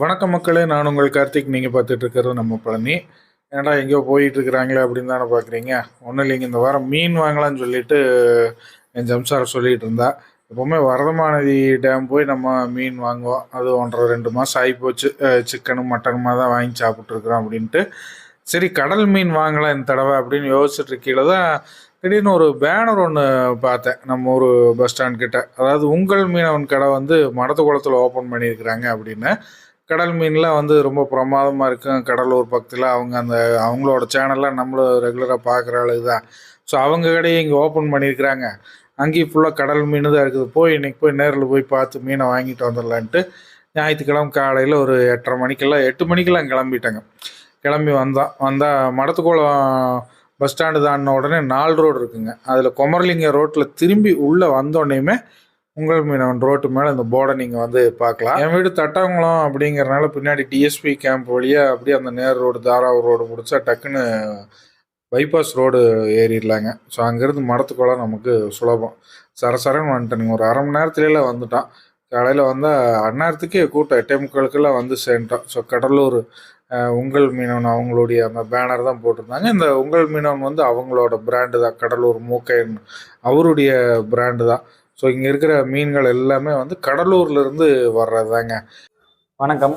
வணக்கம் மக்களே நான் உங்கள் கார்த்திக். நீங்கள் பார்த்துட்டு இருக்கிறது நம்ம பழனி. ஏன்டா எங்கேயோ போயிட்டு இருக்கிறாங்களே அப்படின்னு தானே பார்க்குறீங்க? ஒன்றும் இல்லைங்க இந்த வாரம் மீன் வாங்கலாம்னு சொல்லிட்டு என் ஜம்சார் சொல்லிட்டு இருந்தா எப்போவுமே வரதமானதி டேம் போய் நம்ம மீன் வாங்குவோம். அது ஒன்றரை ரெண்டு மாதம் ஆகிப்போச்சு சிக்கனும் மட்டனுமா தான் வாங்கி சாப்பிட்ருக்குறோம் அப்படின்ட்டு. சரி கடல் மீன் வாங்கலாம் இந்த தடவை அப்படின்னு யோசிச்சுட்டு இருக்கையில் தான் திடீர்னு ஒரு பேனர் ஒன்று பார்த்தேன். நம்ம ஒரு பஸ் ஸ்டாண்ட் கிட்ட அதாவது உங்கள் மீனவன் கடை வந்து மடத்து குளத்தில் ஓப்பன் பண்ணியிருக்கிறாங்க அப்படின்னு. கடல் மீன்லாம் வந்து ரொம்ப பிரமாதமாக இருக்கும் கடலூர் பக்கத்தில் அவங்க அந்த அவங்களோட சேனல்லாம் நம்மளும் ரெகுலராக பார்க்குற ஆளுங்க தான். ஸோ அவங்க கடையை இங்கே ஓப்பன் பண்ணியிருக்கிறாங்க அங்கேயும் ஃபுல்லாக கடல் மீன் தான் இருக்குது. போய் இன்றைக்கி போய் நேரில் போய் பார்த்து மீனை வாங்கிட்டு வந்துடலான்ட்டு ஞாயிற்றுக்கிழமை காலையில் ஒரு எட்டரை மணிக்கெல்லாம் எட்டு மணிக்கெல்லாம் கிளம்பிட்டாங்க. கிளம்பி வந்தோம் வந்தால் மடத்துக்குளம் பஸ் ஸ்டாண்டு தாண்டின உடனே நாலு ரோடு இருக்குங்க. அதில் குமரலிங்க ரோட்டில் திரும்பி உள்ளே வந்தோடனேயுமே உங்கள் மீனவன் ரோட்டு மேலே இந்த போர்டை நீங்கள் வந்து பார்க்கலாம். என் வீடு தட்டாங்குளம் அப்படிங்கிறனால பின்னாடி டிஎஸ்பி கேம்ப் வழியாக அப்படியே அந்த நேர் ரோடு தாராவூர் ரோடு முடிச்சா டக்குன்னு பைபாஸ் ரோடு ஏறிடலாங்க. ஸோ அங்கேருந்து மடத்துக்குள்ள நமக்கு சுலபம். சரசரன்னு வந்துட்டேன். ஒரு அரை மணி நேரத்துலலாம் வந்துட்டான். காலையில் வந்தால் அந்நேரத்துக்கே கூட்டம். எட்டே முக்காலுக்கெல்லாம் வந்து சேர்ந்துட்டோம். ஸோ கடலூர் உங்கள் மீனவன் அவங்களுடைய அந்த பேனர் தான் போட்டிருந்தாங்க. இந்த உங்கள் மீனவன் வந்து அவங்களோட பிராண்டு தான். கடலூர் மூக்கையன் அவருடைய பிராண்டு தான். ஸோ இங்கே இருக்கிற மீன்கள் எல்லாமே வந்து கடலூர்லேருந்து வர்றது தாங்க வணக்கம்.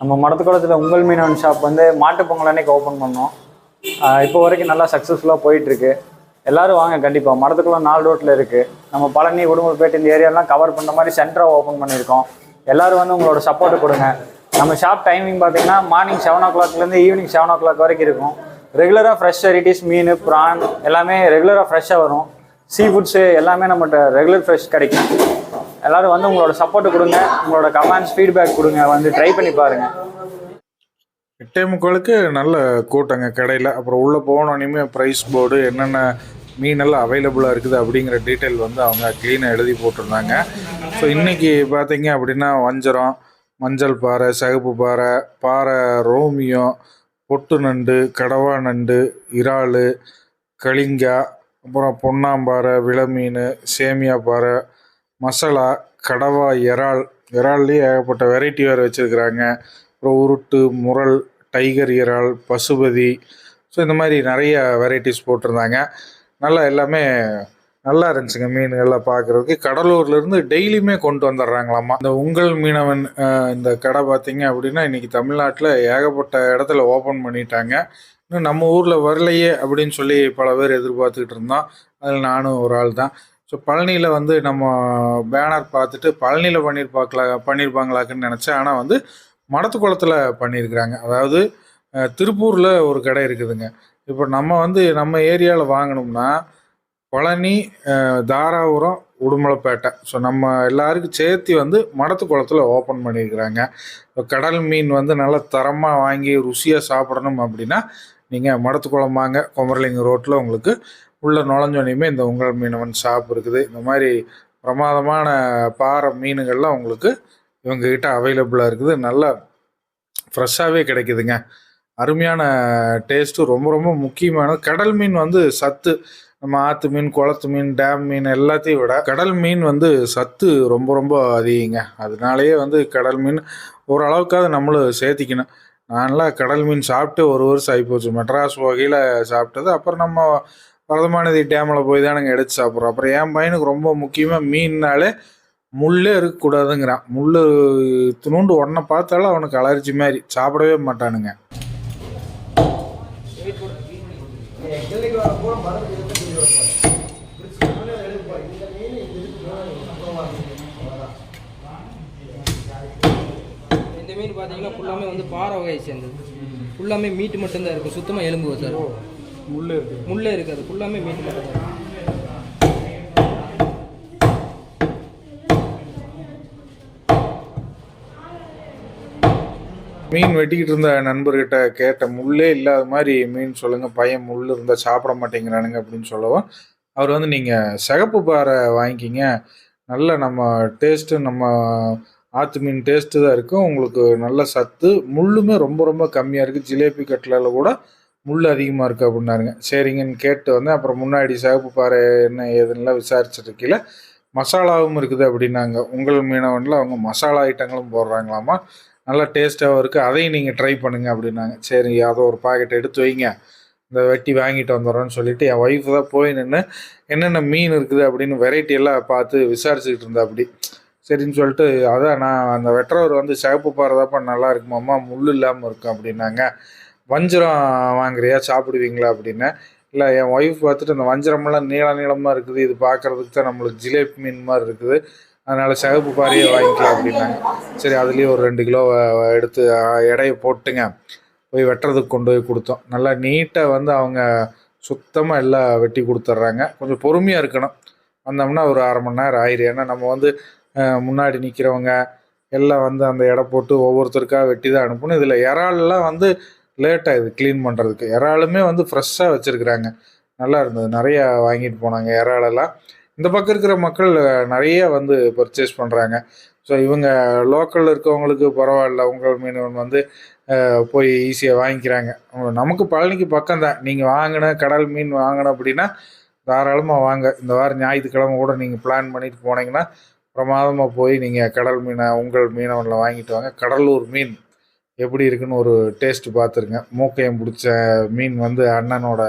நம்ம மடத்துக்குளத்தில் உங்கள் மீனவன் ஷாப் வந்து மாட்டு பொங்கல் அன்னைக்கு ஓப்பன் பண்ணோம். இப்போ வரைக்கும் நல்லா சக்ஸஸ்ஃபுல்லாக போயிட்டுருக்கு. எல்லாரும் வாங்க கண்டிப்பாக மடத்துக்குளம் நாலு ரோட்டில் இருக்குது நம்ம பழனி உடுமல்பேட்டை இந்த ஏரியாலாம் கவர் பண்ணுற மாதிரி சென்டராக ஓப்பன் பண்ணியிருக்கோம். எல்லாரும் வந்து உங்களோட சப்போர்ட் கொடுங்க. நம்ம ஷாப் டைமிங் பார்த்தீங்கன்னா மார்னிங் செவன் ஓ கிளாக்லேருந்து ஈவினிங் செவன் ஓ கிளாக் வரைக்கும் இருக்கும். ரெகுலராக ஃப்ரெஷ் வெரைட்டிஸ் மீன் ப்ரான் எல்லாமே ரெகுலராக ஃப்ரெஷ்ஷாக வரும். சீ ஃபுட்ஸு எல்லாமே நம்மகிட்ட ரெகுலர் ஃப்ரெஷ் கிடைக்கும். எல்லாரும் வந்து உங்களோட சப்போர்ட்டு கொடுங்க. உங்களோட கமெண்ட்ஸ் ஃபீட்பேக் கொடுங்க. வந்து ட்ரை பண்ணி பாருங்கள் எட்டே முக்காலுக்கு நல்ல கூட்டங்க கடையில். அப்புறம் உள்ளே போனோடனே ப்ரைஸ் போர்டு என்னென்ன மீனெல்லாம் அவைலபிளாக இருக்குது அப்படிங்கிற டீட்டெயில் வந்து அவங்க க்ளீனாக எழுதி போட்டிருந்தாங்க. ஸோ இன்றைக்கி பார்த்தீங்க அப்படின்னா வஞ்சரம் மஞ்சள் பாறை சிகப்பு பாறை பாறை ரோமியம் பொட்டு நண்டு கடவா நண்டு இறால் களிங்கா அப்புறம் பொன்னாம்பாறை விலமீன் சேமியா பாறை மசாலா கடவா இறால். இறால்லேயே ஏகப்பட்ட வெரைட்டி வேறு வச்சுருக்குறாங்க. அப்புறம் உருட்டு முரல் டைகர் இறால் பசுபதி. ஸோ இந்த மாதிரி நிறைய வெரைட்டிஸ் போட்டிருந்தாங்க. நல்லா எல்லாமே நல்லா இருந்துச்சுங்க மீன்கள்லாம் பார்க்குறதுக்கு கடலூர்லேருந்து டெய்லியுமே கொண்டு வந்துடுறாங்களாம்மா. இந்த உங்கள் மீனவன் இந்த கடை பார்த்தீங்க அப்படின்னா இன்றைக்கி தமிழ்நாட்டில் ஏகப்பட்ட இடத்துல ஓப்பன் பண்ணிட்டாங்க. இன்னும் நம்ம ஊரில் வரலையே அப்படின்னு சொல்லி பல பேர் எதிர்பார்த்துக்கிட்டு இருந்தோம் அதில் நானும் ஒரு ஆள் தான். ஸோ பழனியில் வந்து நம்ம பேனர் பார்த்துட்டு பழனியில் பண்ணியிருப்பாங்களா பண்ணியிருப்பாங்களாக்குன்னு நினச்சேன். ஆனால் வந்து மடத்துக்குளத்தில் பண்ணியிருக்கிறாங்க அதாவது திருப்பூரில் ஒரு கடை இருக்குதுங்க. இப்போ நம்ம வந்து நம்ம ஏரியாவில் வாங்கினோம்னா பழனி தாராபுரம் உடுமலைப்பேட்டை. ஸோ நம்ம எல்லாருக்கும் சேர்த்து வந்து மடத்துக்குளத்தில் ஓப்பன் பண்ணியிருக்கிறாங்க இப்போ கடல் மீன் வந்து நல்லா தரமாக வாங்கி ருசியாக சாப்பிடணும் அப்படின்னா நீங்கள் மடத்துக்குளம் வாங்க குமரலிங்க ரோட்டில் உங்களுக்கு உள்ளே நுழைஞ்சோனையுமே இந்த உங்கள் மீனவன் ஷாப் இருக்குது. இந்த மாதிரி பிரமாதமான பாறை மீன்கள்லாம் உங்களுக்கு இவங்ககிட்ட அவைலபிளாக இருக்குது. நல்லா ஃப்ரெஷ்ஷாகவே கிடைக்குதுங்க. அருமையான டேஸ்ட்டு ரொம்ப ரொம்ப முக்கியமானது. கடல் மீன் வந்து சத்து நம்ம ஆற்று மீன் குளத்து மீன் டேம் மீன் எல்லாத்தையும் விட கடல் மீன் வந்து சத்து ரொம்ப ரொம்ப அதிகங்க. அதனாலேயே வந்து கடல் மீன் ஓரளவுக்காவது நம்மளும் சேர்த்திக்கணும். நான்லாம் கடல் மீன் சாப்பிட்டு ஒரு வருஷம் ஆகிப்போச்சு மெட்ராஸ் வகையில் சாப்பிட்டது. அப்புறம் நம்ம வரதமானதி டேமில் போய் தானுங்க எடுத்து சாப்பிட்றோம். அப்புறம் என் பையனுக்கு ரொம்ப முக்கியமாக மீன்னாலே முள்ளே இருக்கக்கூடாதுங்கிறான். முள் துணுண்டு உடனே பார்த்தாலும் அவனுக்கு அலர்ஜி மாதிரி. சாப்பிடவே மாட்டானுங்க. இந்த மீன் பார்த்தீங்கன்னா ஃபுல்லாமே வந்து பாறை வகையை சேர்ந்தது. ஃபுல்லாமே மீட்டு மட்டும்தான் இருக்கும் சுத்தமாக எலும்பு சார் முள் இருக்கு. முள்ளே இருக்காது. ஃபுல்லாமே மீட்டு மட்டும்தான் இருக்கும் மீன் வெட்டிக்கிட்டு இருந்த நண்பர்கிட்ட கேட்ட முள்ளே இல்லாத மாதிரி மீன் சொல்லுங்க. பையன் முள் இருந்தால் சாப்பிட மாட்டேங்கிறானுங்க அப்படின்னு சொல்லவும் அவர் வந்து நீங்கள் சிகப்பு பாறை வாங்கிக்கிங்க. நல்ல நம்ம டேஸ்ட்டு நம்ம ஆற்று மீன் டேஸ்ட்டு தான் இருக்கும் உங்களுக்கு நல்ல சத்து. முள்ளுமே ரொம்ப ரொம்ப கம்மியாக இருக்குது ஜிலேபி கட்லில் கூட முள் அதிகமாக இருக்குது அப்படின்னாருங்க. சரிங்கன்னு கேட்டு வந்தேன். அப்புறம் முன்னாடி சிகப்பு பாறை என்ன ஏதுன்னெலாம் விசாரிச்சிருக்கீல. மசாலாவும் இருக்குது அப்படின்னாங்க. உங்கள் மீனவனில் அவங்க மசாலா ஐட்டங்களும் போடுறாங்களாமா? நல்லா டேஸ்ட்டாகவும் இருக்குது அதையும் நீங்கள் ட்ரை பண்ணுங்க அப்படின்னாங்க. சரி அதை ஒரு பாக்கெட் எடுத்து வைங்க. இந்த வெட்டி வாங்கிட்டு வந்துடுறோன்னு சொல்லிட்டு என் ஒய்ஃப் தான் போய் நின்று என்னென்ன மீன் இருக்குது அப்படின்னு வெரைட்டி எல்லாம் பார்த்து விசாரிச்சுக்கிட்டு இருந்தா அப்படி. சரின்னு சொல்லிட்டு அதான் நான் அந்த வெட்டுறவர் வந்து சிவப்பு பாறதாப்பா நல்லா இருக்குமாம்மா முள் இல்லாமல் இருக்கும் அப்படின்னாங்க. வஞ்சிரம் வாங்குறியா? சாப்பிடுவீங்களா? அப்படின்னு. இல்லை என் ஒய்ஃப் பார்த்துட்டு அந்த வஞ்சரமெல்லாம் நீள நீளமாக இருக்குது. இது பார்க்குறதுக்கு தான் நம்மளுக்கு ஜிலேபி மீன் மாதிரி இருக்குது. அதனால் சிவப்பு பாறையை வாங்கிக்கலாம் அப்படின்னாங்க. சரி அதுலேயே ஒரு ரெண்டு கிலோ எடுத்து எடையை போட்டுங்க. போய் வெட்டுறதுக்கு கொண்டு போய் கொடுத்தோம். நல்லா நீட்டாக வந்து அவங்க சுத்தமாக எல்லாம் வெட்டி கொடுத்துட்றாங்க. கொஞ்சம் பொறுமையாக இருக்கணும். வந்தோம்னா ஒரு அரை மணி நேரம் ஆயிரும். ஏன்னா நம்ம வந்து முன்னாடி நிற்கிறவங்க எல்லாம் வந்து அந்த எடை போட்டு ஒவ்வொருத்தருக்காக வெட்டி தான் அனுப்பணும். இதில் இறால்லாம் வந்து லேட் ஆகுது க்ளீன் பண்ணுறதுக்கு இறாலுமே வந்து ஃப்ரெஷ்ஷாக வச்சுருக்குறாங்க. நல்லா இருந்தது. நிறையா வாங்கிட்டு போனாங்க இறாலெல்லாம். இந்த பக்கம் இருக்கிற மக்கள் நிறைய வந்து பர்ச்சேஸ் பண்ணுறாங்க ஸோ இவங்க லோக்கலில் இருக்கவங்களுக்கு பரவாயில்ல. உங்கள் மீனவன் வந்து போய் ஈஸியாக வாங்கிக்கிறாங்க. நமக்கு பழனிக்கு பக்கம் தான். நீங்கள் வாங்கின கடல் மீன் வாங்கின அப்படின்னா தாராளமாக வாங்க. இந்த வாரம் ஞாயிற்றுக்கிழமை கூட நீங்கள் பிளான் பண்ணிட்டு போனீங்கன்னா பிரமாதமாக போய் நீங்கள் கடல் மீனை உங்கள் மீனவனில் வாங்கிட்டு வாங்க. கடலூர் மீன் எப்படி இருக்குன்னு ஒரு டேஸ்ட்டு பார்த்துருங்க. மூக்கையம் பிடிச்ச மீன் வந்து அண்ணனோட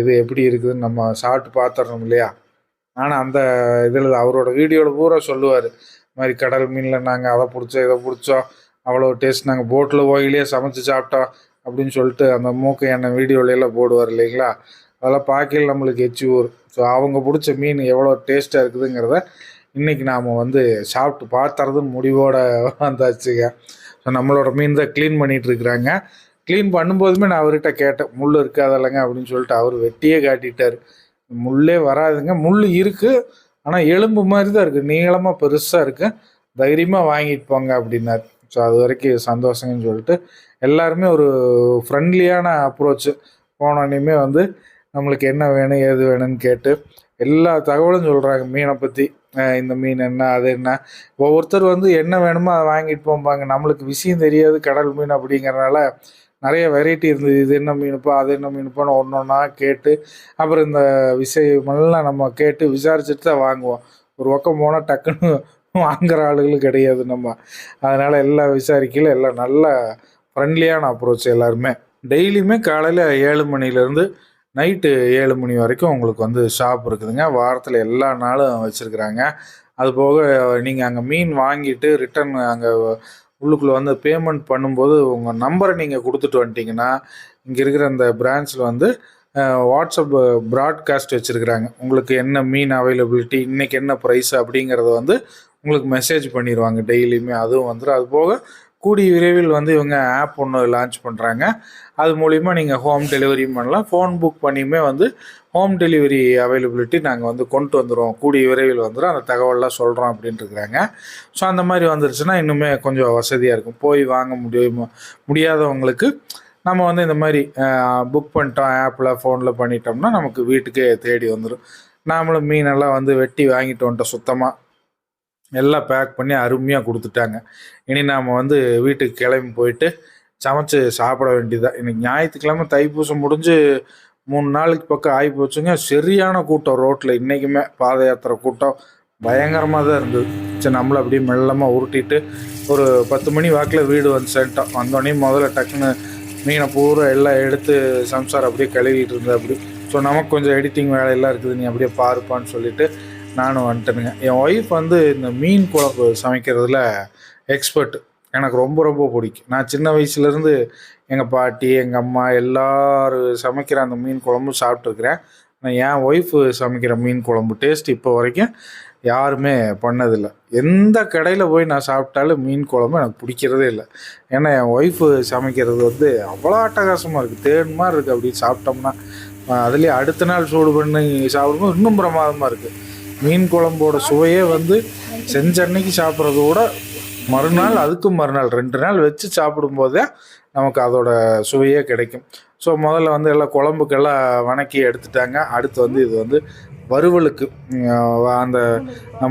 இது எப்படி இருக்குதுன்னு நம்ம சாப்பிட்டு பார்த்துடணும் இல்லையா? ஆனால் அந்த இதில் அவரோட வீடியோவில் பூரா சொல்லுவார். இது மாதிரி கடல் மீனில் நாங்கள் அதை பிடிச்சோம் இதை பிடிச்சோம். அவ்வளோ டேஸ்ட் நாங்கள் போட்டில் போயிலேயே சமைச்சு சாப்பிட்டோம் அப்படின்னு சொல்லிட்டு அந்த மூக்கை எண்ணெய் வீடியோலையெல்லாம் போடுவார் இல்லைங்களா? அதெல்லாம் பார்க்கையில் நம்மளுக்கு எச்சி ஊர் ஸோ அவங்க பிடிச்ச மீன் எவ்வளோ டேஸ்ட்டாக இருக்குதுங்கிறத இன்றைக்கி நாம் வந்து சாப்பிட்டு பார்த்துறதுன்னு முடிவோட வந்தாச்சுங்க. ஸோ நம்மளோட மீன் தான் க்ளீன் பண்ணிகிட்ருக்குறாங்க க்ளீன் பண்ணும்போதுமே நான் அவர்கிட்ட கேட்டேன் முள் இருக்காதல்லங்க அப்படின்னு சொல்லிட்டு அவர் வெட்டியே காட்டிட்டார். முள்ளே வராதுங்க. முள் இருக்குது ஆனால் எலும்பு மாதிரி தான் இருக்குது நீளமாக பெருசாக இருக்குது தைரியமாக வாங்கிட்டு போங்க அப்படின்னார். ஸோ அது வரைக்கும் சந்தோஷங்கன்னு சொல்லிட்டு எல்லாருமே ஒரு ஃப்ரெண்ட்லியான அப்ரோச்சு போனோடனேயுமே வந்து நம்மளுக்கு என்ன வேணும் ஏது வேணும்னு கேட்டு எல்லா தகவலும் சொல்கிறாங்க மீனை பற்றி இந்த மீன் என்ன அது என்ன? ஒவ்வொருத்தர் வந்து என்ன வேணுமோ அதை வாங்கிட்டு போம்பாங்க. நம்மளுக்கு விஷயம் தெரியாது கடல் மீன் அப்படிங்கிறனால நிறைய வெரைட்டி இருந்தது. இது என்ன மீனுப்பா அது என்ன மீனுப்பான்னு ஒன்று ஒன்றா கேட்டு அப்புறம் இந்த விஷயமெல்லாம் நம்ம கேட்டு விசாரிச்சுட்டு தான் வாங்குவோம். ஒரு பக்கம் போனால் டக்குன்னு வாங்குற ஆளுகளும் கிடையாது நம்ம. அதனால் எல்லாம் விசாரிக்கல எல்லாம் நல்ல ஃப்ரெண்ட்லியான அப்ரோச் எல்லாருமே. டெய்லியுமே காலையில் ஏழு மணிலேருந்து நைட்டு ஏழு மணி வரைக்கும் உங்களுக்கு வந்து ஷாப் இருக்குதுங்க. வாரத்தில் எல்லா நாளும் வச்சுருக்குறாங்க. அது போக நீங்கள் அங்கே மீன் வாங்கிட்டு ரிட்டர்ன் அங்கே உள்ளுக்குள்ளே வந்து பேமெண்ட் பண்ணும்போது உங்கள் நம்பரை நீங்கள் கொடுத்துட்டு வந்துட்டீங்கன்னா இங்கே இருக்கிற அந்த பிரான்ச்சில் வந்து வாட்ஸ்அப் ப்ராட்காஸ்ட் வச்சுருக்குறாங்க. உங்களுக்கு என்ன மீன் அவைலபிலிட்டி இன்றைக்கி என்ன ப்ரைஸ் அப்படிங்கிறத வந்து உங்களுக்கு மெசேஜ் பண்ணிடுவாங்க டெய்லியுமே அதுவும் வந்துடும் அது போக கூடிய விரைவில் வந்து இவங்க ஆப் ஒன்று லான்ச் பண்ணுறாங்க அது மூலிமா நீங்கள் ஹோம் டெலிவரியும் பண்ணலாம். ஃபோன் புக் பண்ணியுமே வந்து ஹோம் டெலிவரி அவைலபிலிட்டி நாங்கள் வந்து கொண்டு வந்துடுவோம் கூடிய விரைவில் வந்துடும் அந்த தகவல்லாம் சொல்கிறோம் அப்படின்ட்டுருக்குறாங்க ஸோ அந்த மாதிரி வந்துருச்சுன்னா இன்னுமே கொஞ்சம் வசதியாக இருக்கும். போய் வாங்க முடியும். முடியாதவங்களுக்கு நம்ம வந்து இந்த மாதிரி புக் பண்ணிட்டோம். ஆப்பில் ஃபோனில் பண்ணிட்டோம்னா நமக்கு வீட்டுக்கே தேடி வந்துடும் நாமளும் மீனெல்லாம் வந்து வெட்டி வாங்கிட்டு வந்துட்டோம் சுத்தமாக எல்லாம் பேக் பண்ணி அருமையாக கொடுத்துட்டாங்க. இனி நாம் வந்து வீட்டுக்கு கிளம்பி போயிட்டு சமைச்சு சாப்பிட வேண்டியதுதான் இன்னைக்கு ஞாயிற்றுக்கிழமை தைப்பூசம் முடிஞ்சு மூணு நாளுக்கு பக்கம் ஆகி போச்சுங்க. சரியான கூட்டம் ரோட்டில் இன்றைக்குமே பாத யாத்திரை கூட்டம். பயங்கரமாக தான் இருந்தது. சரி நம்மளை அப்படியே மெல்லமாக உருட்டிட்டு ஒரு பத்து மணி வாக்கில் வீடு வந்து சேர்ந்தோம் வந்தோடனே முதல்ல டக்குன்னு மீனை பூரா எல்லாம் எடுத்து சம்சாரம் அப்படியே கழுவிட்டு இருந்தேன். அப்படி. ஸோ நமக்கு கொஞ்சம் எடிட்டிங் வேலையெல்லாம் இருக்குது. நீ அப்படியே பாருப்பான்னு சொல்லிட்டு நானும் வந்துட்டேனுங்க. என் ஒய்ஃப் வந்து இந்த மீன் குழம்பு சமைக்கிறதுல எக்ஸ்பர்ட் எனக்கு ரொம்ப ரொம்ப பிடிக்கும். நான் சின்ன வயசுலேருந்து எங்கள் பாட்டி எங்கள் அம்மா எல்லோரும் சமைக்கிற அந்த மீன் குழம்பு சாப்பிட்ருக்குறேன் நான் என் ஒய்ஃபு சமைக்கிற மீன் குழம்பு டேஸ்ட் இப்போ வரைக்கும் யாருமே பண்ணதில்லை. எந்த கடையில் போய் நான் சாப்பிட்டாலும் மீன் குழம்பு எனக்கு பிடிக்கிறதே இல்லை. ஏன்னா என் ஒய்ஃபு சமைக்கிறது வந்து அவ்வளோ அட்டகாசமாக இருக்குது தேன் மாதிரி இருக்குது அப்படி சாப்பிட்டோம்னா அதுலேயே அடுத்த நாள் சூடு பண்ணி சாப்பிடும்போது இன்னும் பிரமாதமாக இருக்குது மீன் குழம்போட சுவையே வந்து செஞ்ச அன்னைக்கு சாப்பிட்றத விட மறுநாள் அதுக்கும் மறுநாள் ரெண்டு நாள் வச்சு சாப்பிடும்போதே நமக்கு அதோட சுவையே கிடைக்கும். ஸோ முதல்ல வந்து எல்லாம் குழம்புக்கெல்லாம் வணக்கி எடுத்துட்டாங்க. அடுத்து வந்து இது வந்து வறுவலுக்கு அந்த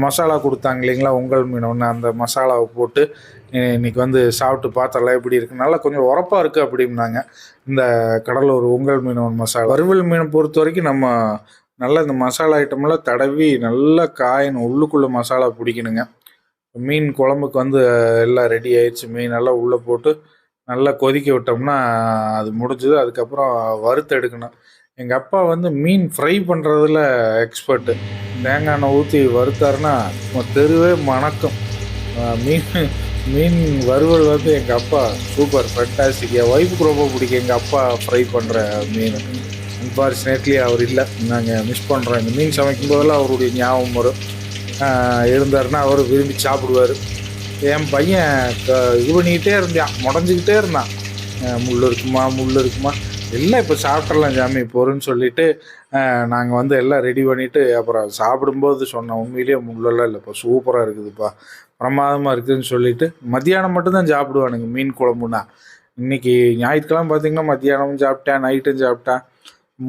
மசாலா கொடுத்தாங்க இல்லைங்களா உங்கள் மீன் ஒன்று அந்த மசாலாவை போட்டு இன்னைக்கு வந்து சாப்பிட்டு பார்த்தலாம் எப்படி இருக்கு. நல்லா கொஞ்சம் உரப்பாக இருக்குது அப்படின்னாங்க. இந்த கடலூர் உங்கள் மீன் ஒன்று மசாலா. வறுவல் மீனை பொறுத்த வரைக்கும் நம்ம நல்லா இந்த மசாலா ஐட்டமெல்லாம் தடவி நல்லா காயணும். உள்ளுக்குள்ளே மசாலா பிடிக்கணுங்க. மீன் குழம்புக்கு வந்து எல்லாம் ரெடி ஆயிடுச்சு. மீன் எல்லாம் உள்ளே போட்டு நல்லா கொதிக்க விட்டோம்னா அது முடிஞ்சது. அதுக்கப்புறம் வறுத்து எடுக்கணும். எங்கள் அப்பா வந்து மீன் ஃப்ரை பண்ணுறதுல எக்ஸ்பர்ட்டு தேங்காய் எண்ணெய் ஊற்றி வறுத்தாருன்னா தெருவே மணக்கும். மீன் மீன் வறுவல் வந்து எங்கள் அப்பா சூப்பர் ஃபென்டாஸ்டிக் என் ஒய்ஃபுக்கு ரொம்ப பிடிக்கும். எங்கள் அப்பா ஃப்ரை பண்ணுற மீன். அன்ஃபார்ச்சுனேட்லி அவர் இல்லை. நாங்கள் மிஸ் பண்ணுறோம் இந்த மீன் சமைக்கும் போதெல்லாம் அவருடைய ஞாபகம் வரும். ஆஹ் இருந்தாருன்னா அவர் விரும்பி சாப்பிடுவார். என் பையன் இது பண்ணிக்கிட்டே இருந்தான். முடஞ்சிக்கிட்டே இருந்தான். முள் இருக்குமா முள் இருக்குமா? எல்லாம் இப்போ சாப்பிட்றலாம் சாமி போகிறேன்னு சொல்லிட்டு நாங்கள் வந்து எல்லாம் ரெடி பண்ணிவிட்டு அப்புறம் சாப்பிடும்போது சொன்னோம் உண்மையிலேயே முள்ளெல்லாம் இல்லைப்பா சூப்பராக இருக்குதுப்பா. பிரமாதமாக இருக்குதுன்னு சொல்லிட்டு மத்தியானம் மட்டும்தான் சாப்பிடுவானுங்க மீன் குழம்புனா இன்னைக்கு ஞாயிற்றுக்கெல்லாம் பார்த்தீங்கன்னா மத்தியானமும் சாப்பிட்டேன் நைட்டும் சாப்பிட்டேன்.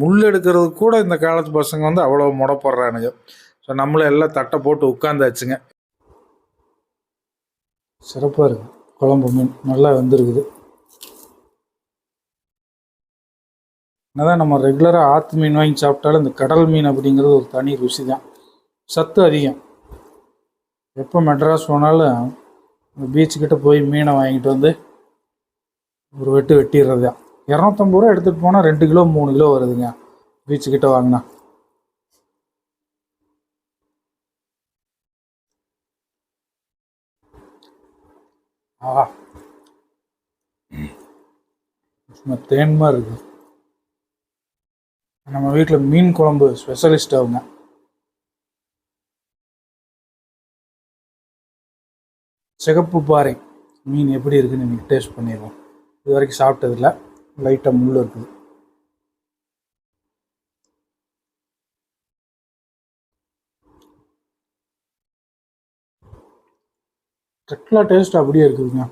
முள் எடுக்கிறது கூட இந்த காலத்து பசங்க வந்து அவ்வளோ முடப்படுறானுங்க ஸோ நம்மளை எல்லாம் தட்டை போட்டு உட்காந்தாச்சுங்க. சிறப்பாக இருக்குது குழம்பு மீன் நல்லா வந்துருக்குது. என்னதான் நம்ம ரெகுலராக ஆற்று மீன் வாங்கி சாப்பிட்டாலும் இந்த கடல் மீன் அப்படிங்கிறது ஒரு தனி ருசி தான் சத்து அதிகம். எப்போ மெட்ராஸ் போனாலும் பீச்சுக்கிட்ட போய் மீனை வாங்கிட்டு வந்து ஒரு வெட்டு வெட்டிடுறது தான் இரநூத்தம்பது ரூபா எடுத்துகிட்டு போனால் ரெண்டு கிலோ மூணு கிலோ வருதுங்க. பீச்சுக்கிட்ட வாங்கினா. ஆ சும்மா தேன் மாதிரி இருக்கு. நம்ம வீட்டில் மீன் குழம்பு ஸ்பெஷலிஸ்ட் அவங்க. சிகப்பு பாறை. மீன் எப்படி இருக்குன்னு இன்னைக்கு டேஸ்ட் பண்ணிடுவோம். இது வரைக்கும் சாப்பிட்டதில்ல. லைட்டாக முள் இருக்குது கட்லா டேஸ்ட் அப்படியே இருக்குதுங்க.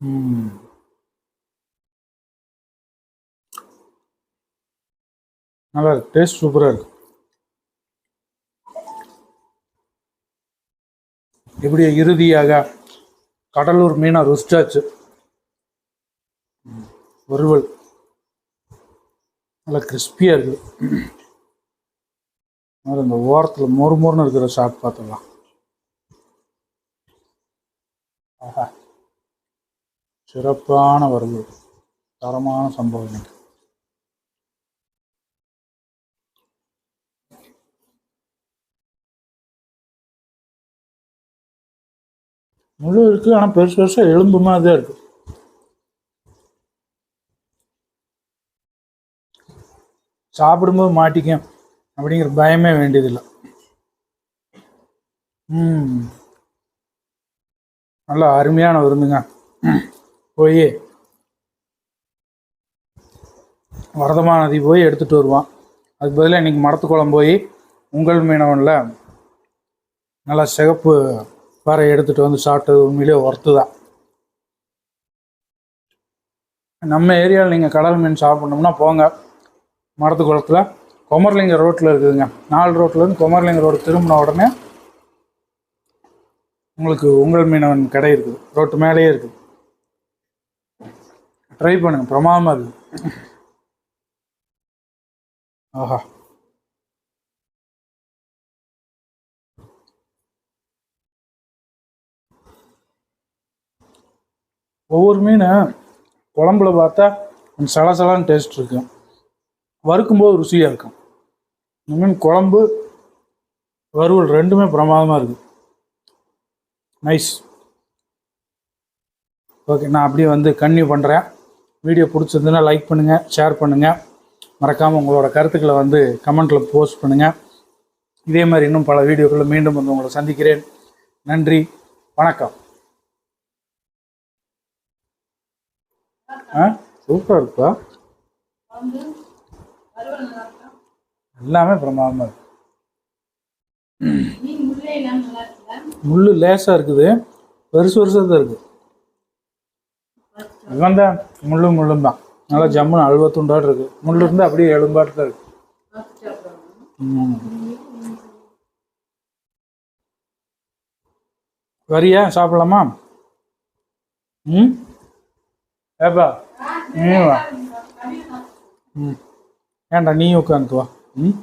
ம். நல்லா இருக்கு. டேஸ்ட் சூப்பராக இருக்கு. இப்படி இறுதியாக கடலூர் மீனாக ருஸ்டாச்சு வறுவல். நல்லா கிறிஸ்பியாக இருக்குது அது அந்த ஓரத்தில் மொறு மொறுன்னு இருக்கிற ஷாட் பார்த்துக்கலாம் ஆஹா. சிறப்பான வறுவல். தரமான சம்பவம் இன்னைக்கு முழு இருக்கு ஆனால் பெருசு பெருசாக எலும்பு மாதிரி தான் இருக்கு. சாப்பிடும்போது மாட்டிக்கும் அப்படிங்கிற பயமே வேண்டியதில்லை. ம். நல்லா அருமையான விருந்துங்க. போய் வரதமா நதி போய் எடுத்துகிட்டு வருவான். அதுக்கு பதிலாக இன்றைக்கி மடத்துக்குளம் போய் உங்கள் மீனவனில் நல்லா சிகப்பு பாறை எடுத்துகிட்டு வந்து சாப்பிட்டது உண்மையிலேயே ஒர்த்து தான். நம்ம ஏரியாவில் நீங்கள் கடல் மீன் சாப்பிட்ணும்னா போங்க. மடத்து குளத்தில் குமரலிங்க ரோட்டில் இருக்குதுங்க. நாலு ரோட்லேருந்து குமரலிங்க ரோடு திரும்பின உடனே உங்களுக்கு உங்கள் மீனவன் கடை இருக்குது. ரோட்டு மேலேயே இருக்குது. ட்ரை பண்ணுங்க. பிரமாதமாக இருக்குது. ஆஹா. ஒவ்வொரு மீன் குழம்புல பார்த்தா கொஞ்சம் சலசலான்னு டேஸ்ட் இருக்கும் வறுக்கும்போது ருசியாக இருக்கும். மீன் குழம்பு வறுவல் ரெண்டுமே பிரமாதமாக இருக்குது நைஸ் ஓகே நான் அப்படியே வந்து கன்னியூ பண்ணுறேன் வீடியோ பிடிச்சிருந்துன்னா லைக் பண்ணுங்கள் ஷேர் பண்ணுங்கள் மறக்காமல் உங்களோட கருத்துக்களை வந்து கமெண்ட்டில் போஸ்ட் பண்ணுங்கள் இதே மாதிரி இன்னும் பல வீடியோக்களை மீண்டும் வந்து உங்களை சந்திக்கிறேன். நன்றி வணக்கம். ஆ? சூப்பராக இருக்குப்பா எல்லாமே பிரமாதமாக இருக்கு. முள் லேசாக இருக்குது. பெருசு பெருசாக தான் இருக்குது இவன் தான் முள்ளும் முள்ளும் தான். நல்லா ஜம்முன்னு அழுவத்துண்டாடு இருக்கு. முள் இருந்து அப்படியே எலும்பாட்டு தான் இருக்கு. வரியா? சாப்பிடலாமா? ம்? ஏப்பா நீ வா. ம். ஏன்டா நீ உட்காந்துக்குவா ம்?